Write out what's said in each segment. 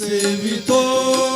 Sevitor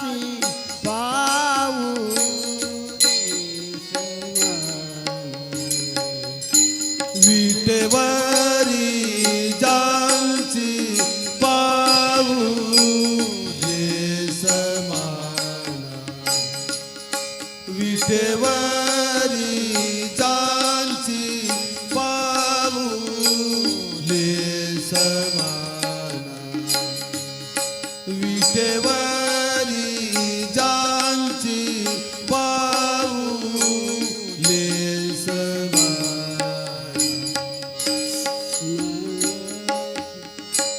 嗯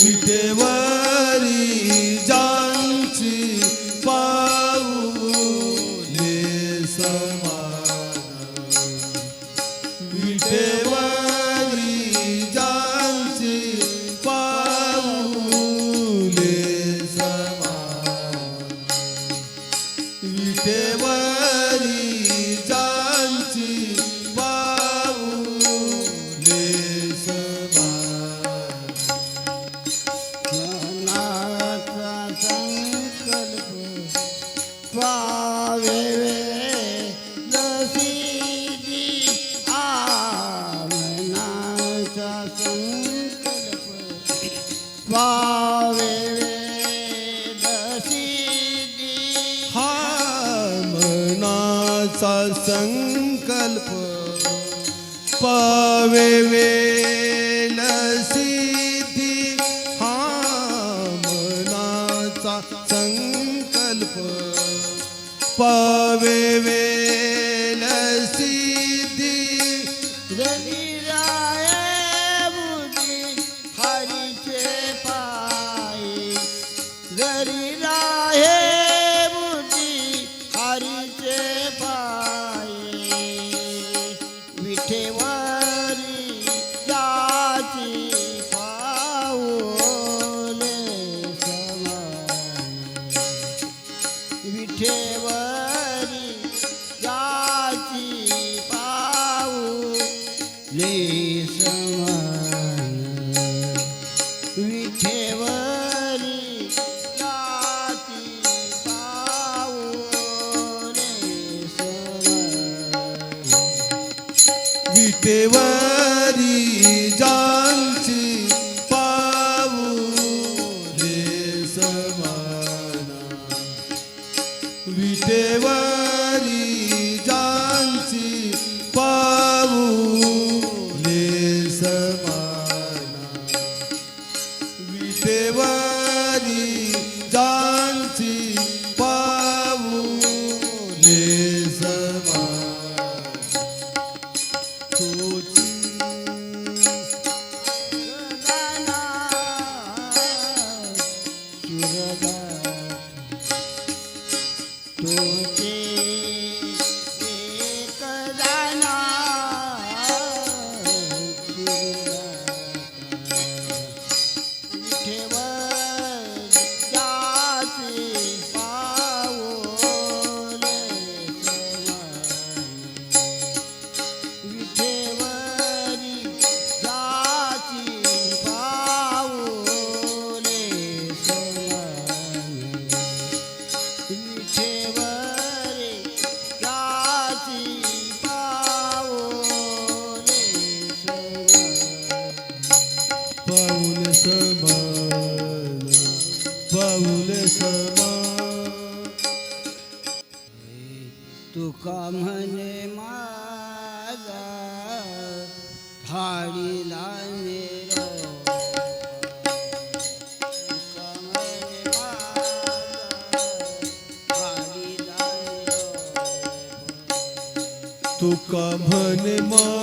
विटेवरी जानची पाऊले समान विटेवरी जानची पाऊले समान विटेवरी संकल्प पावे वेल सिद्धी हा मनाचा संकल्प पावे वेल Lisa. तुका म्हणे माझा धाडीला तुका म्हणे मा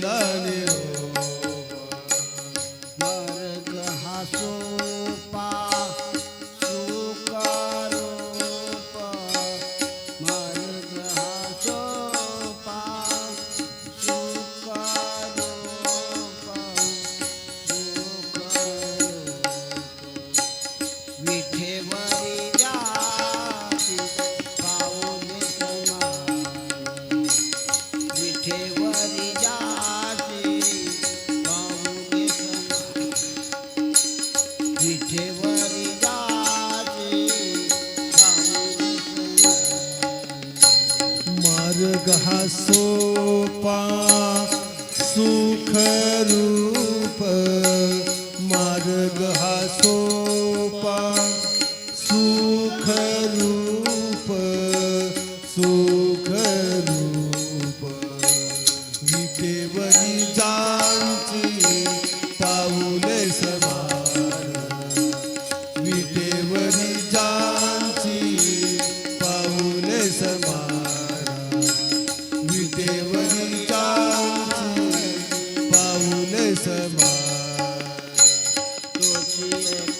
那里 मार्गः सोपा सुख सुखरूप मार्गः सोपा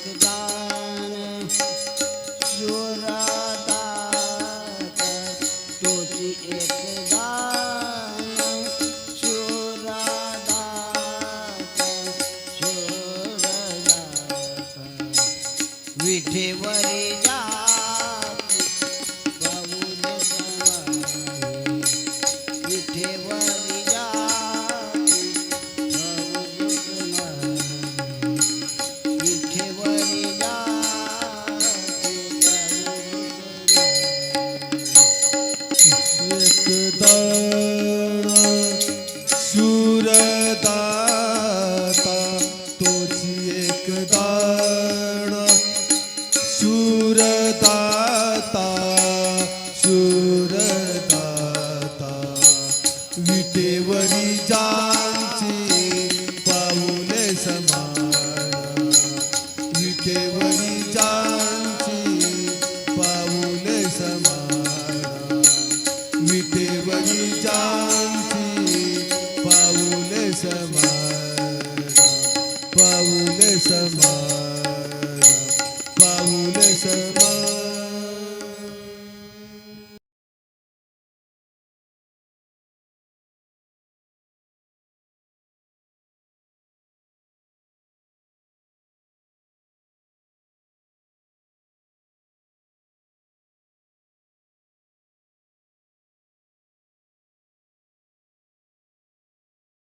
Goodbye. da